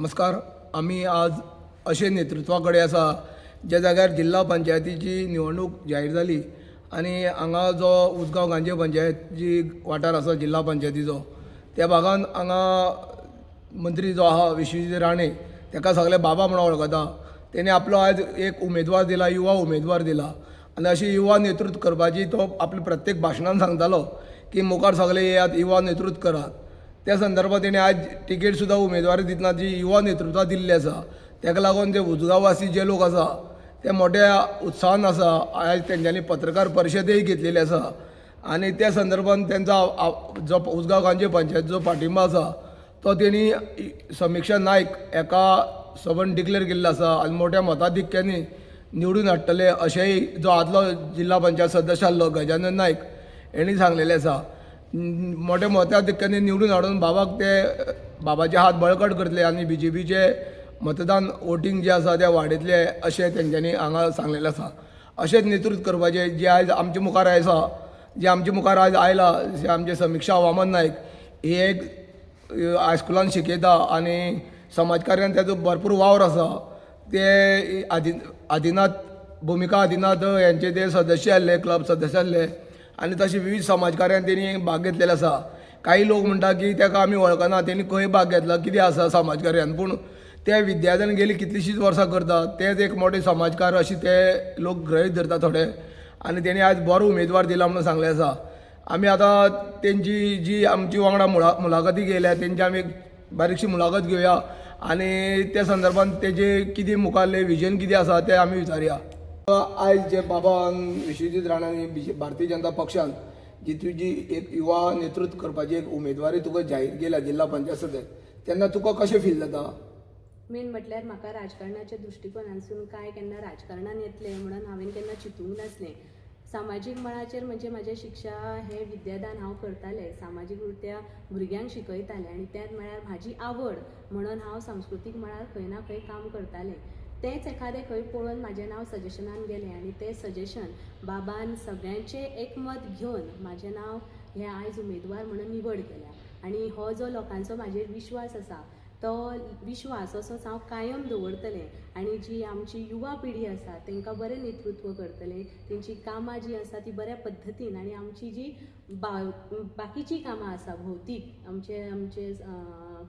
नमस्कार. आम्ही आज अशे नेतृत्वाकडे आसा ज्या जाग्यार जिल्हा पंचायतीची निवडणूक जाहीर जाली आनी हांगा जो उसगांव गांजे पंचायत जी वाठार आसा जिल्हा पंचायतीचो त्या भागान हांगा मंत्री जो आहा विश्वजीत राणे ताका सगळे बाबा म्हणून वळखता तेणे आपलो आयज एक उमेदवार दिला युवा उमेदवार दिला. आनी अशी युवा नेतृत्व करपाची तो आपल्या प्रत्येक भाशणान सांगतालो की मुखार सगळे येयात युवा नेतृत्व करात. त्या संदर्भात तेणे आज तिकेट सुद्दां उमेदवारी दितना जी युवा नेतृत्वा दिल्ली आसा ताका लागून जे उजगांवासी जे लोक आसा ते मोठ्या उत्साहान आसा आयज तेंच्यांनी पत्रकार परिशदय घेतलेली आसा आनी त्या संदर्भान तेंचो आ- जो गांजे पंचायत जो पाठिंबा आसा तो तेणी समीक्षा नायक एका सभन डिक्लेअर केल्लो आसा आनी मोठ्या मताधिक्यांनी निवडून हाडटले अशेंय जो आदलो जिल्हा पंचायत सदस्य आसलो गजानन नायक हेणी सांगलेलें आसा म- मोठ्या मताधिक्यांनी निवडून हाडून बाबाक ते बाबाचे हात बळकट करतले आनी बी जे पीचे मतदान वोटींग जे आसा ते वाडयतले अशें तेंच्यांनी हांगा सांगलेलें आसा अशेंच नेतृत्व करपाचें जे आयज आमचे मुखार आसा जे आमचे मुखार आयज आयला जे आमचे समिक्षा वामन नायक हे एक हायस्कुलान शिकयता आनी समाजकार्यान तेजो भरपूर वावर आसा ते आदि आदिनाथ भुमिका आदिनाथ यांचे ते सदस्य आसले क्लब सदस्य आसले आनी तशें विविध समाजकार्यान तेणी भाग घेतलेलो आसा काही लोक म्हणटा की ताका आमी वळखना तेणी खंय भाग घेतला. कितें आसा समाजकार्यान पूण ते विद्यार्थ्यान गेली कितलीशींच वर्सां करतात. तेच एक मोठे समाजकार अशें ते लोक ग्रहीत धरता थोडे. आनी तेणी आयज बरो उमेदवार दिला म्हणून सांगलें आसा आमी आतां तेंची जी आमची वांगडा मुळा मुलाखती घेयल्या तेंची आमी एक बारीकशी मुलाखत घेवया आनी त्या संदर्भान तेजे कितें मुखारलें विजन कितें आसा तें आमी विचारया. आयज जे बाबान विश्वजीत राणांनी भारतीय जनता पक्षान जी तुजी एक युवा नेतृत्व करपाची एक उमेदवारी तुका जाहीर केल्या जिल्हा पंचायत सदस्य तेन्ना तुका कशें फील जाता? मेन म्हटल्यार म्हाका राजकारणाच्या दृश्टिकोनासून काय केन्ना राजकारणान येतलें म्हणून हांवें केन्ना चिंतूंक नासलें. सामाजीक मळाचेर म्हणजे म्हाजें शिक्षा हें विद्यादान हांव करतालें. सामाजीक रित्या भुरग्यांक शिकयतालें आनी त्यात म्हळ्यार म्हाजी आवड म्हणून हांव सांस्कृतीक मळार खंय ना खंय काम करतालें. तेंच एखादें खंय पळोवन म्हाजें नांव सजेशनान गेलें आनी तें सजेशन बाबान सगळ्यांचें एकमत घेवन म्हाजें नांव हें आयज उमेदवार म्हणून निवड केल्या. आनी हो जो लोकांचो म्हाजेर विश्वास आसा तो विश्वास असोच हांव कायम दवरतलें. आनी जी आमची युवा पिढी आसा तांकां बरें नेतृत्व करतलें. तेंची कामां जी आसा ती बऱ्या पद्दतीन आनी आमची जी बा बाकीची कामां आसा भौतीक आमचे आमचे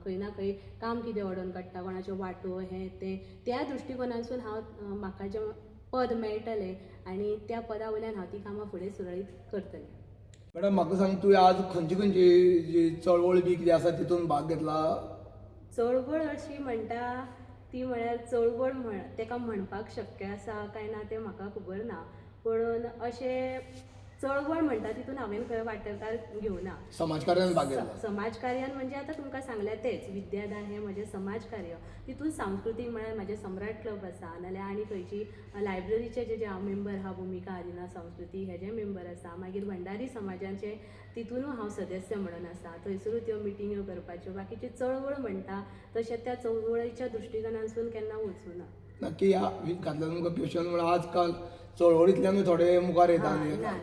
खंय ना खंय काम कितें ओडोन काडटा कोणाच्यो वाटो हें तें. त्या दृश्टिकोनासून हांव म्हाका जें पद मेळटलें आनी त्या पदा वयल्यान हांव ती कामां फुडें सुरळीत करतलें. मॅडम म्हाका सांग तुवें आज खंयची खंयची जी चळवळ बी कितें आसा तितून भाग घेतला? चळवळ अशी म्हणटा ती म्हळ्यार चळवळ म्हण तेका म्हणपाक शक्य आसा काय ना तें म्हाका खबर ना. पूण अशें चळवळ म्हणटा तितून हांवें खंय वांटेकार घेवना समाजकार्यान भाग समाजकार्यान म्हणजे आतां तुमकां सांगलें तेंच. विद्यादान हें म्हजें समाजकार्य. तितून सांस्कृतीक म्हळ्यार म्हजें सम्राट क्लब आसा नाल्यार आनी खंयची लायब्ररीचे जे जे हांव मेंबर आहा भुमिका आदिना संस्कृती हेजे मेंबर आसा मागीर भंडारी समाजाचे तितूनय हांव सदस्य म्हणून आसा थंयसरूच त्यो मिटिंग्यो करपाच्यो. बाकीची चळवळ म्हणटा तशें त्या चळवळीच्या दृश्टिकोनासून केन्ना वचूं ना. नक्की ह्या तुमकां क्वेश्चन म्हळ्यार आजकाल चळवळींतल्यानूय थोडे मुखार येता हा,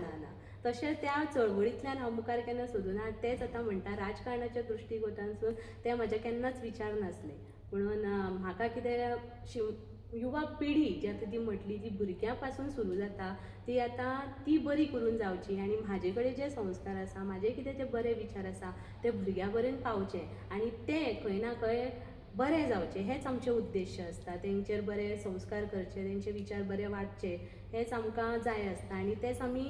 तशें त्या चळवळींतल्यान हांव मुखार केन्ना सोदूना तेंच आतां म्हणटा राजकारणाच्या दृश्टीकोतानसून ते म्हाजे केन्नाच विचार नासले. म्हणून म्हाका कितें शिव युवा पिढी जी आतां ती म्हटली ती भुरग्यां पासून सुरू जाता ती आतां ती बरी करून जावची आनी म्हाजे कडेन जे संस्कार आसा म्हाजे कितें ते बरे विचार आसा ते भुरग्यां पर्यंत पावचे. आनी ते खंय ना खंय बरें जावचें हेच आमचे उद्देश आसता तेंचेर बरे संस्कार करचे तेंचे विचार बरे वाडचे हेच आमकां जाय आसता आनी तेच आमी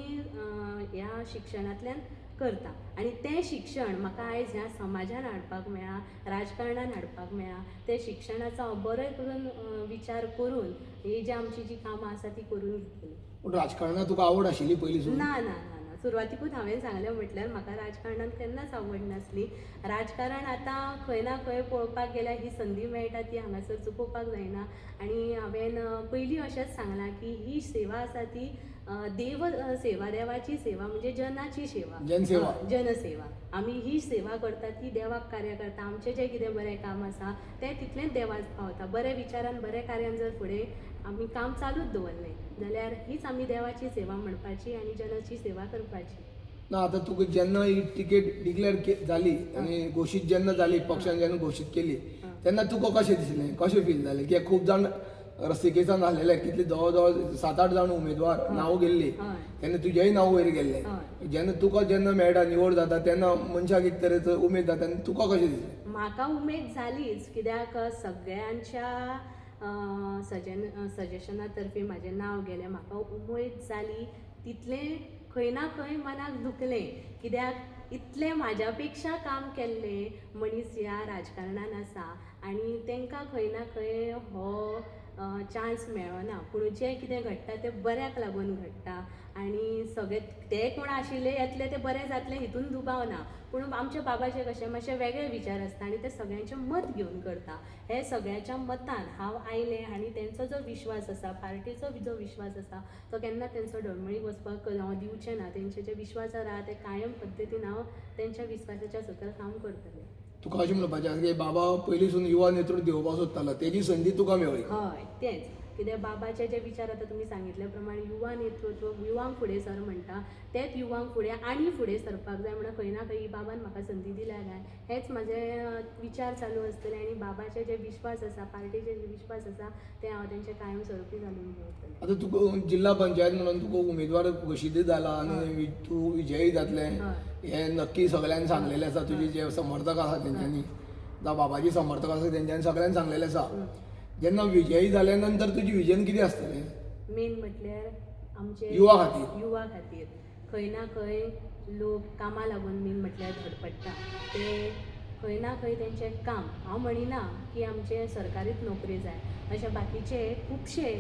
ह्या शिक्षणांतल्यान करता. आनी तें शिक्षण म्हाका आयज ह्या समाजान हाडपाक मेळ्ळा राजकारणान हाडपाक मेळ्ळा ते शिक्षणाचो हांव बरे करून विचार करून ही जी आमची जी कामां आसा ती करून घेतली. पूण राजकारणांत तुका आवड आशिल्ली पयलीं ना ना ना. सुरवातीकूच हांवें सांगलें म्हटल्यार म्हाका राजकारणांत केन्नाच आवड नासली. राजकारण आतां खंय ना खंय पळोवपाक गेल्यार ही संदी मेळटा ती हांगासर चुकोवपाक जायना. आनी हांवें पयलीं अशेंच सांगलां की ही सेवा आसा ती देव सेवा देवाची सेवा म्हणजे जनाची सेवा. जनसेवा. आमी ही सेवा करता ती देवाक कार्य करता. आमचें जें कितें बरें काम आसा तें तितलेंच देवाक पावता. बऱ्या विचारान बऱ्या कार्यान जर फुडें आमी काम चालूच दवरलें जाल्यार हीच आमी देवाची सेवा म्हणपाची आनी जनाची सेवा करपाची. ना आता तुका जेन्ना ही टिकेट डिक्लेअर के जाली आनी घोशीत जेन्ना जाली पक्षान जेन्ना घोशीत केली तेन्ना तुका कशें दिसलें? कशें फील जालें कित्याक खूब जाण रस्तिकेसान आसलेले कितले जवळ जवळ सात आठ जाण उमेदवार नांव गेल्ली. तेन्ना तुजेंय नांव वयर गेल्लें. जेन्ना तुका जेन्ना मेळटा निवड जाता तेन्ना मनशाक एक तरेचो उमेद जाता आनी तुका कशें दिसलें? म्हाका उमेद जालीच कित्याक सगळ्यांच्या सजेन सजेशनातर्फे म्हाजें नांव गेलें म्हाका उमेद जाली तितलें खंय ना खंय मनाक दुखलें कित्याक इतलें म्हाज्या पेक्षा काम केल्लें मनीस ह्या राजकारणान आसा आनी तांकां खंय ना खंय हो चान्स मेळना. पूण जें कितें घडटा तें बऱ्याक लागून घडटा. आनी सगळे ते कोण आशिल्ले येतले ते बरें जातले हितून दुबाव ना पूण आमच्या बाबाचे कशें मातशे वेगळे विचार आसता आनी ते सगळ्यांचें मत घेवन करता. हे सगळ्यांच्या मतान हांव आयलें आनी तेंचो जो विश्वास आसा पार्टीचो जो विश्वास आसा तो केन्ना तेंचो डळमळीक वचपाक हांव दिवचें ना. तेंचे जे विश्वासार आहा ते कायम पद्दतीन हांव तेंच्या विश्वासाच्या सकयल काम करतलें. तुका अशें म्हणपाचें आसा की बाबा पयलींसून युवा नेतृत्व दिवपाक सोदतालो तेजी संदी तुका मेळ्ळी. हय तेंच. कित्याक बाबाचे जे विचार आतां तुमी सांगितले प्रमाणे युवा नेतृत्व युवांक फुडें सर म्हणटा तेच युवांक फुडें आनी फुडें सरपाक जाय म्हणून खंय ना खंय बाबान म्हाका संदी दिल्या काय हेच म्हाजे विचार चालू आसतले आनी बाबाचे जे विश्वास आसा पार्टीचे जे विश्वास आसा ते हांव तेंचे कायम स्वरुपी घालून दवरतलें आतां तुका जिल्हा पंचायत म्हणून तुका उमेदवार घोशीत जाला आनी तूं विजयी जातलें. हें. नक्की सगळ्यांनी सांगलेलें आसा तुजे जे समर्थक आसा तेंच्यांनी जावं बाबाजी समर्थक आसा तेंच्यांनी सगळ्यांनी सांगलेलें आसा जेन्ना विजयी जाल्या नंतर तुजें विजन कितें आसतलें मेन म्हटल्यार आमचे युवा खातीर. युवा खातीर खंय ना खंय लोक कामा लागून मेन म्हटल्यार धडपडटा ते खंय ना खंय तेंचें काम. हांव म्हणिना की आमचे सरकारीच नोकरी जाय. अशे बाकीचे खुबशे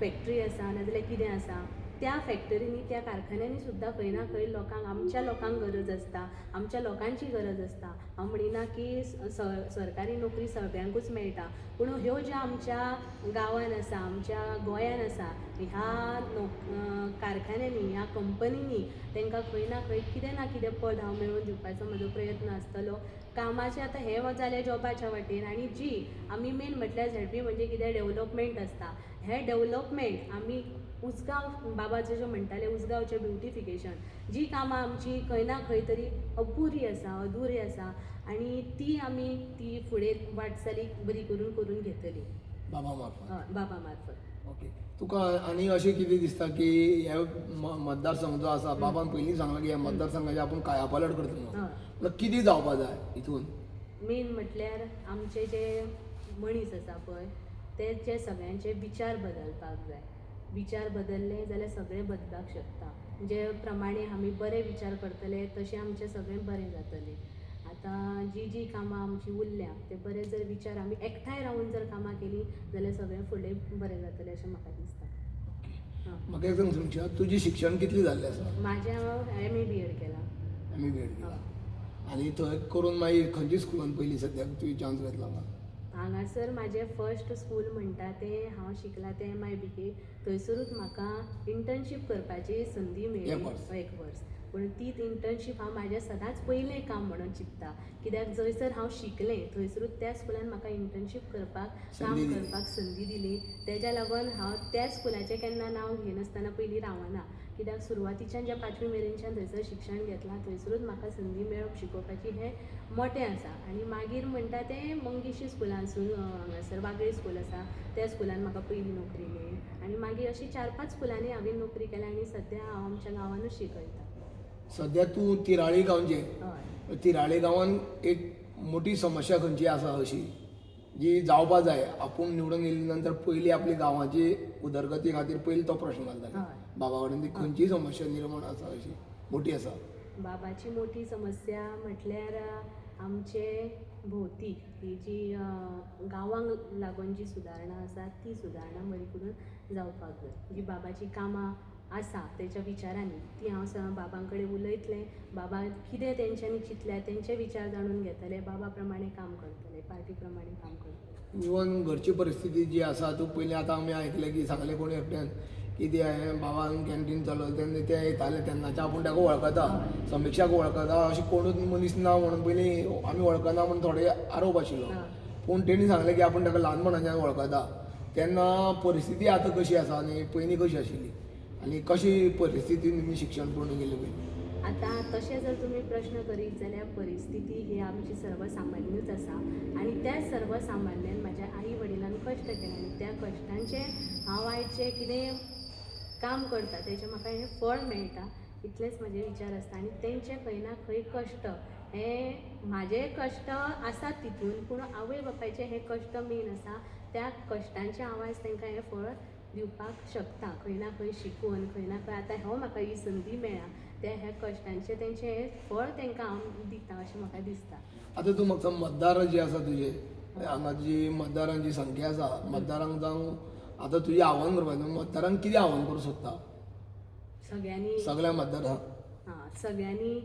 फॅक्टरी आसा नाजाल्यार कितें आसा त्या फॅक्टरीनी त्या कारखान्यांनी सुद्दां खंय ना खंय लोकांक आमच्या लोकांक गरज आसता आमच्या लोकांची गरज आसता हांव म्हणिना की स- सरकारी नोकरी सगळ्यांकूच मेळटा पूण ह्यो ज्यो आमच्या गांवान आसा आमच्या गोंयान आसा ह्या नोक कारखान्यांनी ह्या कंपनीनी तांकां खंय ना खंय कितें ना कितें पद हांव मेळोवन दिवपाचो म्हजो प्रयत्न आसतलो. कामाचें आतां हें जालें जॉबाच्या वाटेन आनी जी आमी मेन म्हटल्यार झडपी म्हणजे कितें डेवलपमेंट आसता. हें डेवलपमेंट आमी उसगांव बाबाचे जे म्हणटाले उसगांवचें ब्युटिफिकेशन जी कामां आमची खंय ना खंय तरी अपुरी आसा अधुरी आसा आनी ती आमी ती फुडें वाटचालीक बरी करून करून घेतली. बाबा मार्फत. हय बाबा मार्फत. ओके. तुका आनी अशें कितें दिसता की हे मतदारसंघ जो आसा बाबान पयलीं सांगला की ह्या मतदारसंघाची आपूण कायापालट करतलो म्हणून. हय म्हळ्यार कितें जावपा जाय हितून मेन म्हटल्यार आमचे जे मनीस आसा पळय तेचे सगळ्यांचे विचार बदलपाक जाय. विचार बदलले जाल्यार सगळें बदलाक शकता. जे प्रमाणे आमी बरे विचार करतले तशें आमचें सगळें बरें जातलें. आतां जी जी कामां आमची उरल्या ते बरे जर विचार आमी एकठांय रावन जर कामां केलीं जाल्यार सगळें फुडें बरें जातलें अशें म्हाका दिसता. म्हाका एक सांग तुमच्या तुजें शिक्षण कितलें जाल्लें आसा म्हाजें हांव एम ए बी एड केलां. एम ए बी एड केला. आनी थंय करून मागीर खंयच्या स्कुलान पयलीं सद्याक तुवें चान्स घेतला हांगासर म्हाजें फर्स्ट स्कूल म्हणटा तें हांव शिकलां तें एम आय बी के थंयसरूच म्हाका इंटर्नशीप करपाची संदी मेळ्ळी एक वर्स. पूण तीच इंटर्नशीप हांव म्हाजें सदांच पयलें काम म्हणून चिंतता कित्याक जंयसर हांव शिकलें थंयसरूच त्या स्कुलान म्हाका इंटर्नशीप करपाक काम. करपाक संदी दिली. तेज्या लागून हांव त्या स्कुलाचें केन्ना नांव घेनासतना पयलीं रावना. कित्याक सुरवातीच्यान जे पांचवी मेरेनच्यान थंयसर शिक्षण घेतलां थंयसरूच म्हाका संदी मेळप शिकोवपाची हें मोटें आसा. आनी मागीर म्हणटा तें मंगेशी स्कुलानसून हांगासर वागळे स्कूल आसा त्या स्कुलान म्हाका पयली नोकरी मेळ्ळी. आनी मागीर अशी चार पांच स्कुलांनी हांवें नोकरी केल्या आनी सद्या हांव आमच्या गांवानूच शिकयता. सद्या तूं तिराळी गांवचें. हय. तिराळे गांवान एक मोठी समस्या खंयची आसा अशी? जी जावपा जाय आपूण निवडून येयले नंतर पयली आपली गांवाची उदरगती खातीर पयली तो प्रश्न घालताले हय. बाबा कडेन ती खंयची समस्या निर्माण आसा अशी मोठी आसा बाबाची मोठी समस्या म्हटल्यार अ, आमचे भोवती ही जी अ, गांवांक लागून जी सुदारणा आसा ती सुदारणा बरी करून जावपाक जाय. जी बाबाची कामां आसा तेच्या विचारांनी ती हांव स बाबां कडेन उलयतलें. बाबा कितें तेंच्यांनी चिंतल्या तेंचे विचार जाणून घेतले. बाबा प्रमाणे काम करतले पार्टी प्रमाणे काम करतले. इवन घरची परिस्थिती जी आसा तूं पयलीं आतां आमी आयकलें की सांगलें कोणी एकट्यान की ते हांवें बाबान कॅन्टीन चलयता तेन्ना ते येताले तेन्नाचे आपूण ताका वळखता समिक्षाक वळखता अशें कोणूच मनीस ना म्हणून पयलीं आमी वळखना म्हणून थोडे आरोप आशिल्लो. पूण तेणी सांगलें की आपूण ताका ल्हानपणाच्यान वळखता तेन्ना परिस्थिती आतां कशी आसा आनी पयलीं कशी आशिल्ली आणि कशी परिस्थितीन मी शिक्षण पूर्ण केलं पाहिजे? आता तशें जर तुमी प्रश्न करीत जाल्यार परिस्थिती ही आमची सर्वसामान्यूच आसा आनी त्या सर्वसामान्यान माझ्या आई वडिलान कश्ट केले आनी त्या कश्टांचे हांव आयचे कितें काम करता तेजें म्हाका हें फळ मेळटा इतलेच म्हजे विचार आसता आनी तेंचे खंय ना खंय कश्ट हे म्हाजे कश्ट आसात तितून पूण आवय बापायचे हे कश्ट मेन आसा त्या कश्टांचे हांव आयज तांकां हें फळ दिवपाक शकता. खंय ना खंय शिकून खंय ना खंय आतां हो म्हाका ही संदी मेळ्ळा. त्या ह्या कश्टांचे तेंचे हे फळ तांकां हांव दिता अशें म्हाका दिसता. आतां तूं म्हाका मतदार जे आसा तुजे हांगा जी मतदारांची संख्या आसा मतदारांक जावं आतां तुजें आव्हान करपाक मतदारांक कितें आव्हान करूं सोदता? सगळ्यांनी सगळ्या मतदारांक हां सगळ्यांनी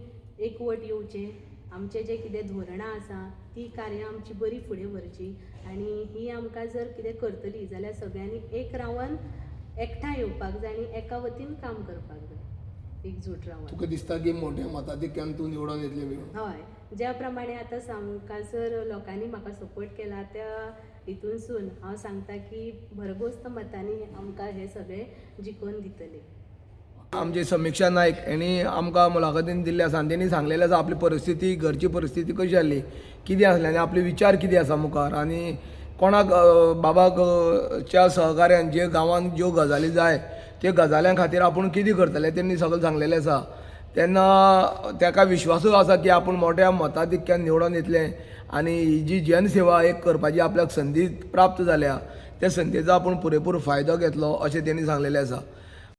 एकवट येवचें. आमचें जें कितें धोरणां आसा ती कार्यां आमची बरी फुडें व्हरची आनी ही आमकां जर कितें करतली जाल्यार सगळ्यांनी एक रावन एकठांय येवपाक जाय आनी एका वतीन काम करपाक जाय. एकजूट रावन तुका दिसता की मोठ्या मताधिक्यान तूं निवडून येतलें बी. हय. ज्या प्रमाणे आतां सामकासर लोकांनी म्हाका सपोर्ट केला त्या हितूनसून हांव सांगता की भरघोस्त मतांनी आमकां हे सगळे जिखोवन दितले. आमचे समीक्षा नायक यांनी आमकां मुलाखतीन दिल्ले आसा आनी तेणी सांगलेलें आसा आपली परिस्थिती घरची परिस्थिती कशी आसली कितें आसलें आनी आपले विचार कितें आसा मुखार. आनी कोणाक बाबाक च्या सहकार्यान जे गांवांत ज्यो गजाली जाय त्यो गजाल्यां खातीर आपूण कितें करतले तेणी सगळें सांगलेलें आसा. तेन्ना ताका विश्वासूय आसा की आपूण मोठ्या मताधिक्यान निवडून येतलें आनी ही जी जनसेवा एक करपाची आपल्याक संदी प्राप्त जाल्या त्या संदीचो आपूण पुरेपूर फायदो घेतलो अशें तेणी सांगलेलें आसा.